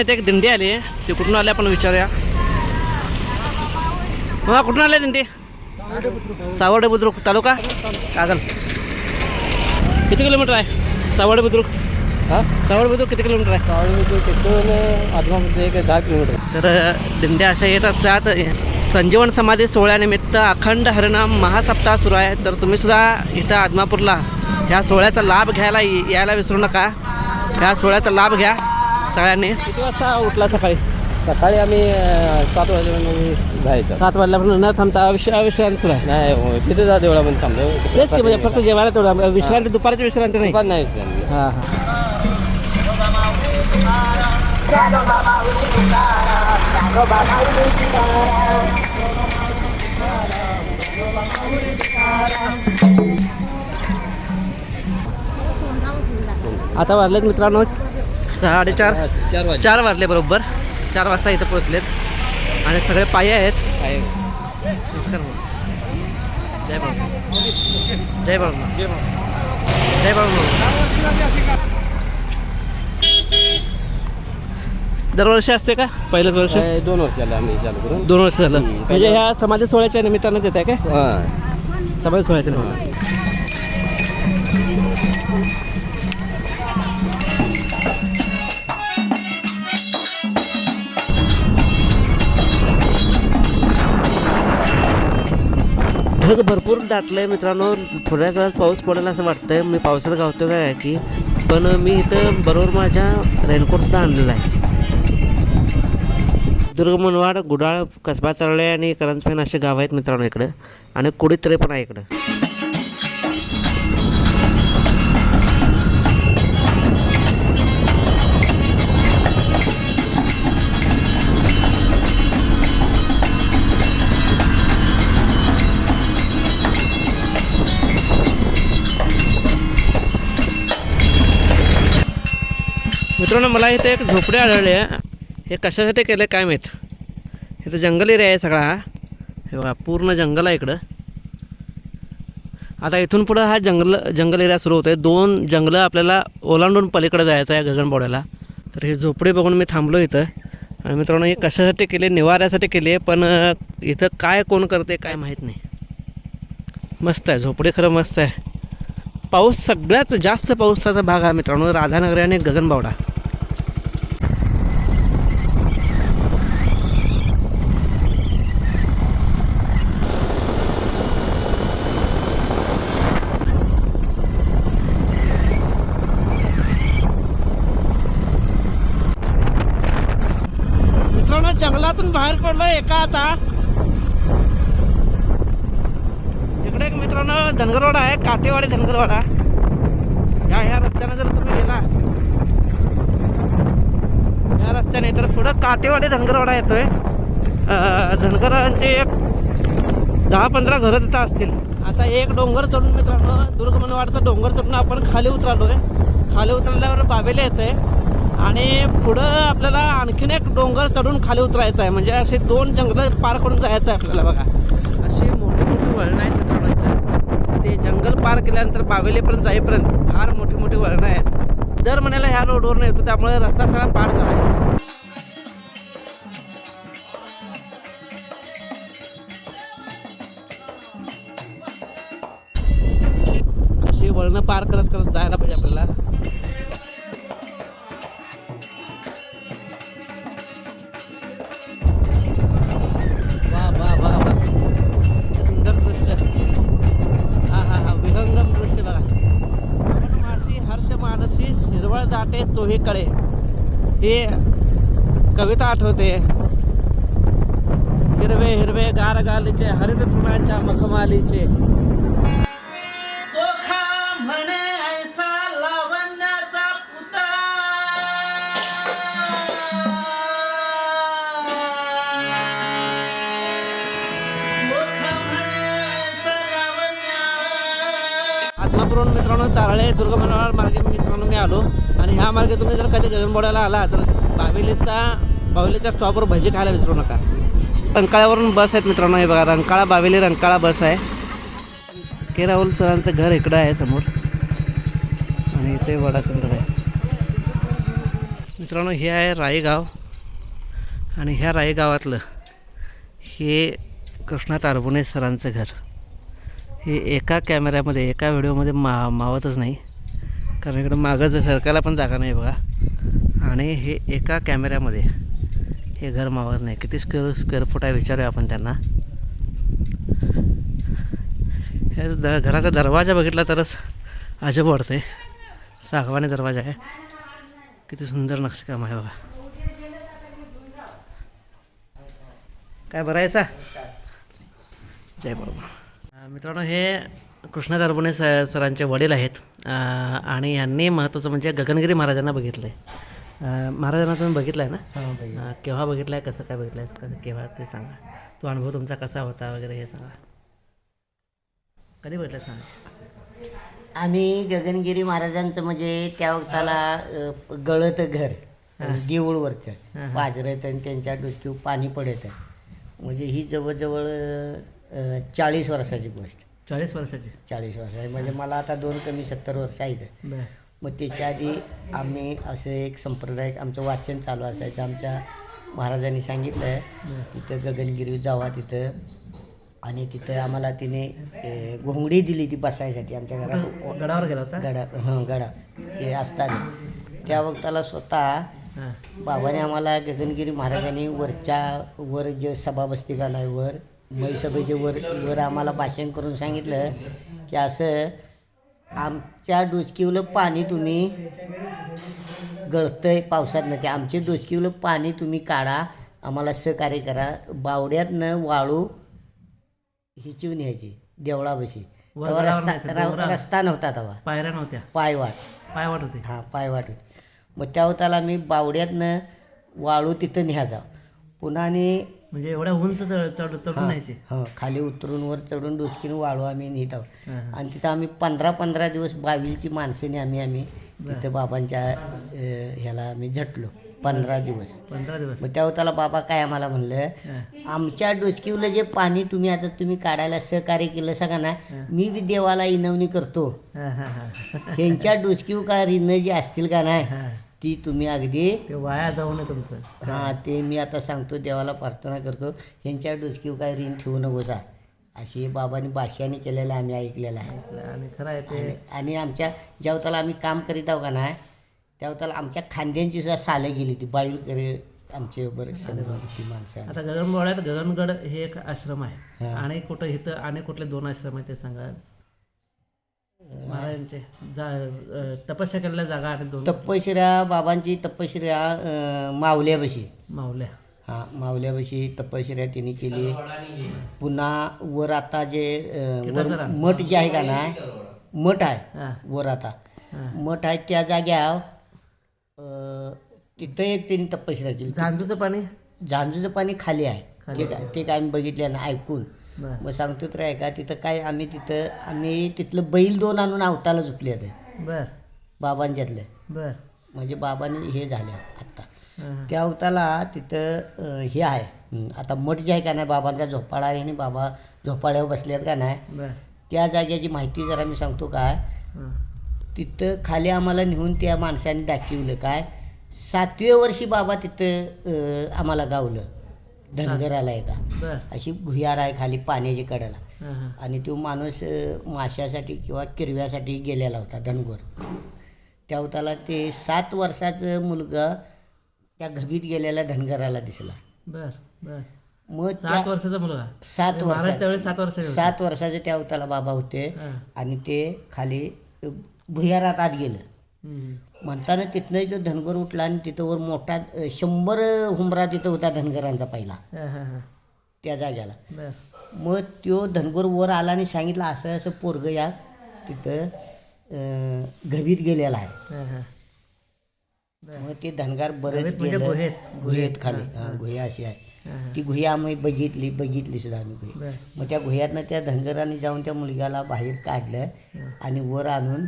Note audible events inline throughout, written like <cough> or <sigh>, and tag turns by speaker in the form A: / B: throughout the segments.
A: इथे एक दिंडी आली. ती कुठून आली आपण विचारूया. मग कुठून आले दिंडी? सावर्डे बुद्रुक तालुका? कागल. किती किलोमीटर आहे? सावर्डे बुद्रुक?
B: हा?
A: सावर्डे बुद्रुक किती किलोमीटर आहे?
B: आदमामध्ये एक दहा किलोमीटर
A: तर दिंड्या अशा येत असतात संजीवन समाधी सोहळ्यानिमित्त अखंड हरिनाम महासप्ताह सुरू आहे. तर तुम्ही सुद्धा इथं आदमापूरला ह्या सोहळ्याचा लाभ घ्यायला यायला विसरू नका. ह्या सोहळ्याचा लाभ घ्या. सगळ्यांनी? किती वाजता उठला सकाळी?
B: सकाळी आम्ही सात वाजेपर्यंत जायचं.
A: सात वाजल्यापासून न थांबता अविश्रा अविश्रांती सुरू आहे.
B: नाही हो, तिथे जा देवळामध्ये थांबलो.
A: तेच की म्हणजे फक्त जेवायला तेवढं. विश्रांती दुपारची विश्रांती नाही.
B: नाही.
A: हां हां. आता वाजलेत मित्रांनो साडेचार
B: चार वाजे
A: चार वाजले बरोबर. चार वाजता इथं पोचलेत आणि सगळे पायी आहेत.
B: आहे.
A: नमस्कार भाऊ. जय बाबा जय बाबा जय बाबा दरवर्षी असते का? पहिलंच वर्ष?
B: दोन वर्ष झाले आम्ही चालू करून.
A: दोन वर्ष झालं. म्हणजे ह्या समाधी सोहळ्याच्या निमित्तानंच येत आहे काय
B: हा.
A: समाधी सोहळ्याच्या निमित्तानं. ढग <laughs> भरपूर दाटलंय मित्रांनो. थोड्याच वेळात पाऊस पडेल असं वाटतंय. मी पावसात गावतो काय की पण मी इथं बरोबर माझ्या रेनकोटसुद्धा आणलेला आहे. दुर्ग मनवाड गुडाळ कसबा चरळे आणि करंजपेन असे गाव आहेत मित्रांनो इकडं. आणि कुडीतरे पण आहे इकडं. मित्रांनो मला इथे एक झोपडे आढळली आहे. हे कशासाठी केलं काय माहीत? इथं जंगल एरिया आहे सगळा. हा हे बघा पूर्ण जंगल आहे इकडं. आता इथून पुढं हा जंगल जंगल एरिया सुरू होतो आहे दोन जंगलं आपल्याला ओलांडून पलीकडे जायचं आहे गगनबावड्याला. तर हे झोपडे बघून मी थांबलो इथं. आणि मित्रांनो हे कशासाठी केले निवाऱ्यासाठी केले पण इथं काय कोण करते काय माहीत नाही. मस्त आहे झोपडे खरं मस्त आहे. पाऊस सगळ्यात जास्त पावसाचा भाग हा मित्रांनो राधानगरी आणि गगनबावडा मित्रांनो बाहेर पडलोय एका आता. इकडे एक मित्रांनो धनगरवाडा आहे काटेवाडी धनगरवाडा. या ह्या रस्त्याने जर तुम्ही गेला. या रस्त्याने तर पुढं काटेवाडी धनगरवाडा येतोय. धनगरांचे एक दहा पंधरा घरं तिथं असतील. आता एक डोंगर चढून मित्रांनो दुर्गमनवाडचा डोंगर चढून आपण खाली उतरलोय. खाली उतरल्यावर बाबेला येतोय. आणि पुढं आपल्याला आणखीन एक डोंगर चढून खाली उतरायचं आहे. म्हणजे असे दोन जंगलं पार करून जायचं आहे आपल्याला बघा. असे मोठी मोठी वळणं आहेत मित्रांनो इथं. ते जंगल पार केल्यानंतर बावेलीपर्यंत जाईपर्यंत फार मोठी मोठी वळणं आहेत. दर महिन्याला ह्या रोडवर येतो त्यामुळे रस्ता सगळा पार झाला आहे. हिरवळ दाटे चोहीकडे. हे कविता आठवते. हिरवे हिरवे गार गालीचे हरित तृणांच्या मखमालीचे. आत्मापुरून मित्रांनो तारळे दुर्गमनवाड मार्गे मित्रांनो मी आलो. आणि ह्या मार्गे तुम्ही जर कधी गगनबोड्याला आला तर बावेलीचा बावेलीच्या स्टॉपवर भजी खायला विसरू नका. रंकाळ्यावरून बस आहेत मित्रांनो हे बघा रंकाळा बावेली रंकाळा बस आहे. के राहुल सरांचं घर इकडं आहे समोर. आणि इथे वडा सुंदर आहे. मित्रांनो हे आहे रायगाव. आणि ह्या रायगावातलं हे कृष्णा तारबुणे सरांचं घर. हे एका कॅमेऱ्यामध्ये एका व्हिडिओमध्ये मा मावतच नाही. कारण इकडं मागं जर सरकायला पण जागा नाही बघा. आणि हे एका कॅमेऱ्यामध्ये हे घर मावत नाही. किती स्क्वेअर स्क्वेअर फूट आहे विचारूया आपण त्यांना. हे द घराचा दरवाजा बघितला तरच अजब वाटतं आहे सागवानी दरवाजा आहे. किती सुंदर नक्षीकाम आहे बघा. काय बरं आहे सा जय बाबा. मित्रांनो हे कृष्णा दरबुणे स सरांचे वडील आहेत. आणि यांनी महत्त्वाचं म्हणजे गगनगिरी महाराजांना बघितलं आहे महाराजांना तुम्ही बघितलं आहे ना केव्हा बघितलं आहे कसं काय बघितलं आहे कसं केव्हा ते सांगा. तो अनुभव तुमचा कसा होता वगैरे हे सांगा. कधी बघितलं सांगा?
C: आम्ही गगनगिरी महाराजांचं म्हणजे त्या वक्ताला गळत घर देऊळवरचं. पाजरत आणि त्यांच्या डोक्यावर पाणी पडत आहे. म्हणजे ही जवळजवळ चाळीस वर्षाची गोष्ट.
A: चाळीस वर्षाची?
C: चाळीस वर्षाची म्हणजे मला आता दोन कमी सत्तर वर्ष आहेत.
A: बरं.
C: मग त्याच्या आधी आम्ही असं एक संप्रदाय आमचं वाचन चालू असायचं. आमच्या महाराजांनी सांगितलं आहे तिथं गगनगिरी जावा तिथं. आणि तिथं आम्हाला तिने घोंगडी दिली ती बसायसाठी आमच्या घरात
A: गडावर गेला होता?
C: गडा हं गडा. ते असताना. त्या वक्ताला स्वतः बाबाने आम्हाला गगनगिरी महाराजांनी वरच्या वर जे सभा बसती नाही वर मैसभेचे वर वर आम्हाला भाषण करून सांगितलं की असं आमच्या डोचकीवलं पाणी तुम्ही गळतंय पावसात ते आमचे डोचकीवलं पाणी तुम्ही काढा आम्हाला सहकार्य करा. बावड्यातनं वाळू हिची न्यायची तेव्हा
A: गडावर
C: रस्ता रा- नव्हता तेव्हा.
A: पायऱ्या नव्हत्या.
C: पायवाट.
A: पायवाट होते.
C: हां पायवाट होती. मग त्या होताला मी बावड्यातनं वाळू तिथं न्यायचा. पुन्हा आणि
A: म्हणजे एवढ्या उंच चढ चढ चढून
C: हं खाली उतरून वर चढून डोसकीनं वाळू आम्ही नेत आहोत. आणि तिथं आम्ही पंधरा पंधरा दिवस बावीलची माणसाने आम्ही आम्ही तिथं बाबांच्या ह्याला आम्ही झटलो. पंधरा दिवस.
A: पंधरा दिवस.
C: मग त्या होताला बाबा काय आम्हाला म्हणलं. आमच्या डोचकीवलं जे पाणी तुम्ही आता तुम्ही काढायला सहकार्य केलं सगळा ना मी बी देवाला इनवणी करतो. ह्यांच्या डोचकीव का रिनं जी असतील का नाही. ती तुम्ही अगदी
A: ते वाया जाऊ नये तुमचं.
C: हां ते मी आता सांगतो देवाला प्रार्थना करतो ह्यांच्या डोचकीव काय ऋण ठेवू नकोसा अशी बाबांनी भाष्याने केलेलं आम्ही ऐकलेलं आहे.
A: आणि खरं आहे ते.
C: आणि- आमच्या ज्यावताला आम्ही काम करीत आहो का नाही त्यावताला आमच्या खांद्यांची सुद्धा सालं गेली ती बाळीकडे आमचे बरेच ती माणसं.
A: आता गगनबोळ्यात गगनगड हे एक आश्रम आहे. आणि कुठं इथं आणि कुठले दोन आश्रम आहेत ते सांगा. महाराजांचे जा तपस्या केलेल्या जागा आणि दोन.
C: तपशिऱ्या बाबांची तपशिऱ्या अं, मावल्यापाशी.
A: मावल्या.
C: हां मावल्यापाशी तपशिऱ्या तिने केली. पुन्हा वर आता जे वर मठ जे आहे का ना मठ आहे
A: हां.
C: वर आता.
A: हां.
C: मठ आहे त्या जाग्यावर तिथं एक त्यांनी तपशिरा केली.
A: झांजूचं पाणी?
C: झांजूचं पाणी खाली आहे. ते काय ते काय आम्ही बघितलं ना ऐकून. मग सांगतो तर आहे का तिथं काय आम्ही तिथं आम्ही तिथलं बैल दोन आणून अवताला झुकले होते.
A: बर.
C: बाबांच्यातलं.
A: बर.
C: म्हणजे बाबांनी हे झालं आत्ता. त्या अवताला तिथं हे आहे. आता मठ जे आहे का नाही बाबांचा झोपाळा आहे आणि बाबा झोपाळ्यावर बसलेत का नाही त्या जागेची माहिती जरा मी सांगतो काय. तिथं खाली आम्हाला नेऊन त्या माणसाने दाखवलं काय सातव्या वर्षी बाबा तिथं आम्हाला गावलं. धनगराला एका
A: बर.
C: अशी भुयार आहे खाली पाण्याची कडेला. आणि तो माणूस माशासाठी किंवा किरव्यासाठी गेलेला होता धनगोर. त्या होताला ते सात वर्षाचं मुलगा त्या घबीत गेलेल्या धनगराला दिसला.
A: बर बर.
C: मग
A: सात वर्षाचा मुलगा?
C: सात
A: महाराज
C: वर्ष
A: त्यावेळेस सात वर्षाचे होते.
C: सात वर्षाचे त्या होताला बाबा होते. आणि ते खाली भुयारात आत गेलं. म्हणताना तिथनं तो धनगर उठला आणि तिथं वर मोठा शंभर हुंबरा तिथं होता धनगरांचा पहिला. त्या जाग्याला. मग तो धनगर वर आला आणि सांगितलं असं असं पोरग या तिथं घवीत गेलेला आहे. मग ते धनगार बरेच
A: म्हणजे. गुहेत.
C: गुहेत खाली. हां गुहे अशी आहे. ती गुहे आम्ही बघितली बघितली सुद्धा आम्ही मग त्या गुह्यातनं त्या धनगराने जाऊन त्या मुलग्याला बाहेर काढलं आणि वर आणून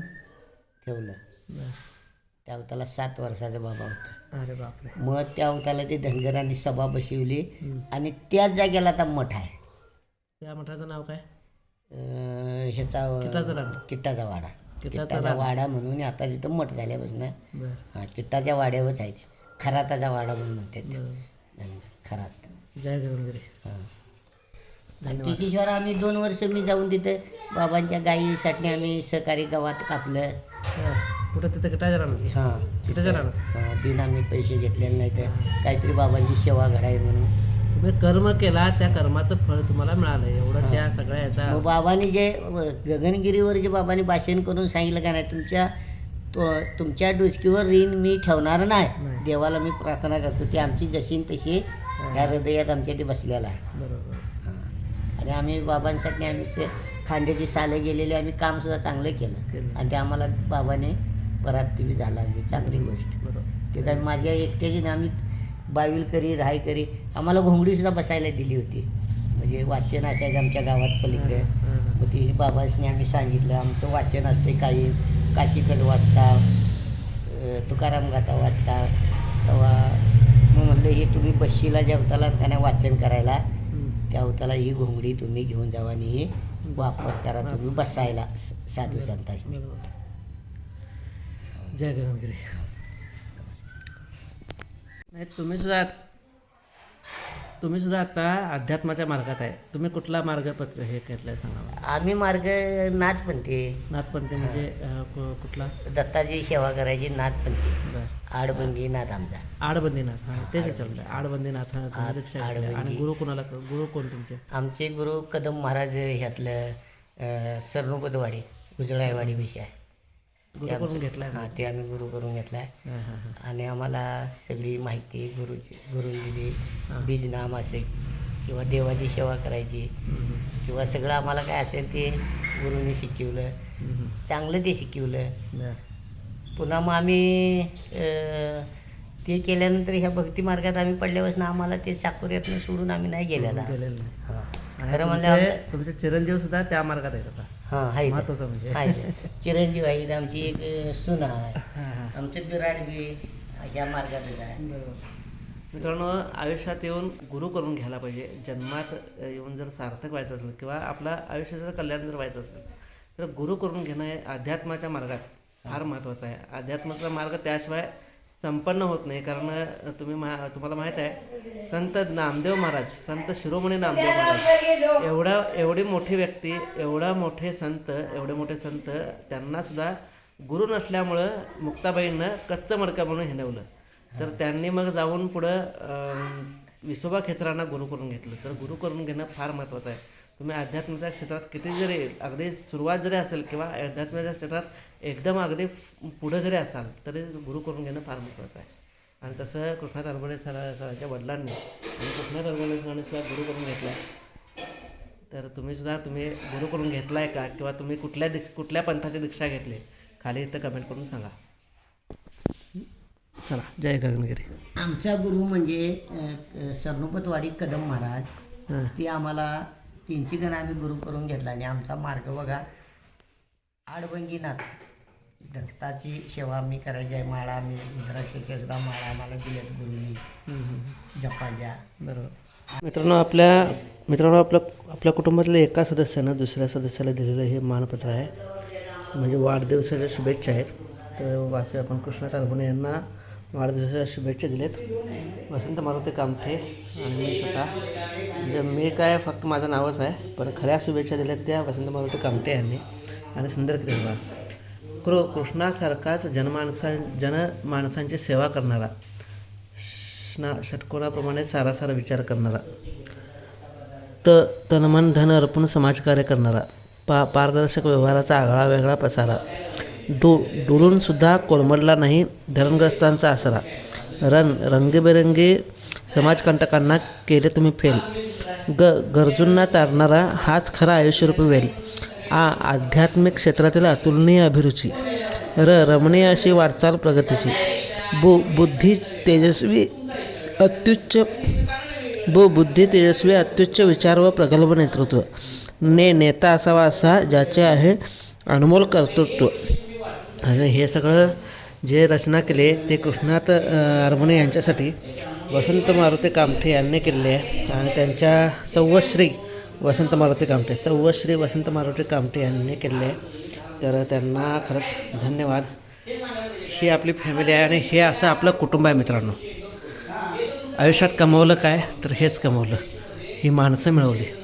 C: ठेवलं. त्या त्याला सात वर्षाचा बाबा होता.
A: अरे बापरे.
C: मग त्या त्याला ते धनगरांनी सभा बसवली आणि त्याच जागेला आता मठ आहे.
A: त्या मठाचं नाव काय?
C: अं, ह्याचा. किट्टाचा वाडा. किट्टाचा वाडा म्हणून आता तिथं मठ झाल्यापासून
A: बर.
C: हा किट्टाच्या वाड्यावरच आहे ते. खराताचा वाडा म्हणून म्हणतात ते. धनगर खरात.
A: जय
C: हां. आम्ही दोन वर्ष मी जाऊन तिथं बाबांच्या गायीसाठी आम्ही सहकारी गावात कापलं.
A: कुठं तिथं किटाच्या राहणार
C: हां
A: किटाच्या राहणार
C: बिन आम्ही पैसे घेतलेले नाही तर काहीतरी बाबांची सेवा घडावी म्हणून.
A: तुम्ही कर्म केला त्या कर्माचं फळ तुम्हाला मिळालं. एवढंच या सगळ्या याचा
C: मग बाबांनी जे गगनगिरीवर जे बाबांनी भाषण करून सांगितलं का नाही तुमच्या तो तुमच्या डुचकीवर ऋण मी ठेवणार नाही.
A: नाही.
C: देवाला मी प्रार्थना करतो ती आमची जशी न तशी या हृदयात आमच्या ते बसलेला आहे.
A: बरोबर.
C: हां. आणि आम्ही बाबांसाठी आम्ही ते खांद्याची साले गेलेले आम्ही काम सुद्धा चांगलं केलं.
A: केलं.
C: आणि ते आम्हाला बाबाने परत बी झाला आम्ही चांगली गोष्ट.
A: बरोबर.
C: ते तर माझ्या एकट्याची आम्ही बावील करी राय करी आम्हाला घोंगडी सुद्धा बसायला दिली होती. म्हणजे वाचन असायचं आमच्या गावात पलीकडे. मग ती बाबासनी आम्ही सांगितलं आमचं वाचन असते काही काशीकड वाचता तुकाराम गाथा वाचता. तेव्हा मग म्हणलं हे तुम्ही बशीला जेवताला का नाही वाचन करायला त्या अवताला ही घोंगडी तुम्ही घेऊन जावा आणि वापर करा तुम्ही बसायला साधू संतांशी.
A: बरोबर. जय गगनगिरी नाही तुम्ही सुद्धा तुम्ही सुद्धा आता अध्यात्माच्या मार्गात आहे. तुम्ही कुठला मार्ग पत्र हे घेतलाय सांगा.
C: आम्ही मार्ग नाथपंथी.
A: नाथपंथी म्हणजे अं, कु- कुठला?
C: दत्ताची सेवा करायची नाथपंथी.
A: बर.
C: आडबंदी नाथ आमचा.
A: आडबंदीनाथ हा तेच विचारलं. आडबंदीनाथ हा तुम्ही
C: आड-
A: दीक्षा घेतली. आणि. गुरु कोणाला गुरु कोण तुमचे?
C: आमचे गुरु कदम महाराज ह्यातलं अं, सरनुपतवाडी उजळाईवाडी विषय आहे.
A: गुरु करून घेतलाय ना
C: हां ते आम्ही गुरु करून घेतलाय. आणि आम्हाला सगळी माहिती गुरुची गुरुंनी बीज नाम असेल किंवा देवाची सेवा करायची किंवा सगळं आम्हाला काय असेल ते गुरुंनी शिकवलं. चांगलं ते शिकवलं. पुन्हा मग आम्ही ते केल्यानंतर ह्या भक्ती मार्गात आम्ही पडल्यापासून आम्हाला ते चाकोऱ्यातनं सोडून आम्ही नाही गेलेला. खरं म्हणलं
A: तुमचे तुमचे चिरंजीव सुद्धा त्या मार्गात आहेत आता.
C: हां हाय
A: महत्वाचं म्हणजे.
C: चिरंजीव आहेत आमची एक सुना आहे. आमचं बी ह्या मार्गातच आहे.
A: मित्रांनो आयुष्यात येऊन गुरु करून घ्यायला पाहिजे. जन्मात येऊन जर सार्थक व्हायचं असेल किंवा आपल्या आयुष्याचं कल्याण जर व्हायचं असेल तर गुरु करून घेणं हे अध्यात्माच्या मार्गात फार महत्त्वाचं आहे. अध्यात्माचा मार्ग त्याशिवाय संपन्न होत नाही. कारण तुम्ही मा तुम्हाला माहीत आहे संत नामदेव महाराज संत शिरोमणी नामदेव महाराज एवढा एवढी मोठी व्यक्ती एवढा मोठे संत एवढे मोठे संत त्यांनासुद्धा गुरु नसल्यामुळं मुक्ताबाईंनं कच्चं मडकं म्हणून हिनवलं तर त्यांनी मग जाऊन पुढं विसोबा खेचरांना गुरु करून घेतलं. तर गुरु करून घेणं फार महत्त्वाचं आहे. तुम्ही अध्यात्माच्या क्षेत्रात किती जरी अगदी सुरुवात जरी असेल किंवा अध्यात्माच्या क्षेत्रात एकदम अगदी पुढं जरी असाल तरी गुरु करून घेणं फार महत्त्वाचं आहे. आणि तसं कृष्णा तरबडे सरा सरांच्या वडिलांनी आणि कृष्णा तरबडे सरांनी सुद्धा गुरु करून घेतला तर तुम्ही सुद्धा तुम्ही गुरु करून घेतलाय का? किंवा तुम्ही कुठल्या दीक्ष कुठल्या पंथाची दीक्षा घेतली? खाली इथं कमेंट करून सांगा. चला जय गगनगिरी.
C: आमचा गुरु म्हणजे सरनुपतवाडी कदम महाराज. ते आम्हाला तीनची गण आम्ही गुरु करून घेतला. आणि आमचा मार्ग बघा आडबंगीनाथ दत्ताची सेवा मी करायची आहे माळा मी रुद्राक्षाच्या सुद्धा माळा मला दिल्यात गुरुनी. जपाच्या
A: बरोबर. मित्रांनो आपल्या मित्रांनो आपल्या आपल्या कुटुंबातल्या एका सदस्यानं दुसऱ्या सदस्याला दिलेलं हे मानपत्र आहे. म्हणजे वाढदिवसाच्या शुभेच्छा आहेत. तर वाचूया आपण कृष्णा तारगुणे यांना वाढदिवसाच्या शुभेच्छा दिलेत. वसंत मारुती कामठे आणि मी स्वतः. म्हणजे मी काय फक्त माझं नावच आहे पण खऱ्या शुभेच्छा दिल्यात त्या वसंत मारुती कामठे यांनी आणि सुंदर किरवा कृ कृष्णासारखाच जनमानसा जनमाणसांची सेवा करणारा. स्ना षटकोणाप्रमाणे सारासार विचार करणारा. त तनमन धन अर्पण समाजकार्य करणारा. पा पारदर्शक व्यवहाराचा आगळा वेगळा पसारा. डो डोलूनसुद्धा कोलमडला नाही धरणग्रस्तांचा आसरा. रन रंगीबेरंगी समाजकंटकांना केले तुम्ही फेल. ग गरजूंना तारणारा हाच खरा आयुष्यरूपी वेल. आ आध्यात्मिक क्षेत्रातील अतुलनीय अभिरुची र रमणीय अशी वाटचाल प्रगतीची. बु बुद्धी तेजस्वी अत्युच्च बु बुद्धी तेजस्वी अत्युच्च विचार व प्रगल्भ नेतृत्व. ने नेता असावा असा ज्याचे आहे अनमोल कर्तृत्व. आणि हे सगळं जे रचना केले ते कृष्णात अरमणे यांच्यासाठी वसंत मारुती कामठे यांनी केलेले आहे. आणि त्यांच्या सव्वश्री वसंत मारुती कामठे. सव्वश्री वसंत मारुती कामटे यांनी केले. आहे तर त्यांना खरंच धन्यवाद. ही आपली फॅमिली आहे आणि हे असं आपलं कुटुंब आहे मित्रांनो. आयुष्यात कमवलं काय तर हेच कमवलं. ही माणसं मिळवली.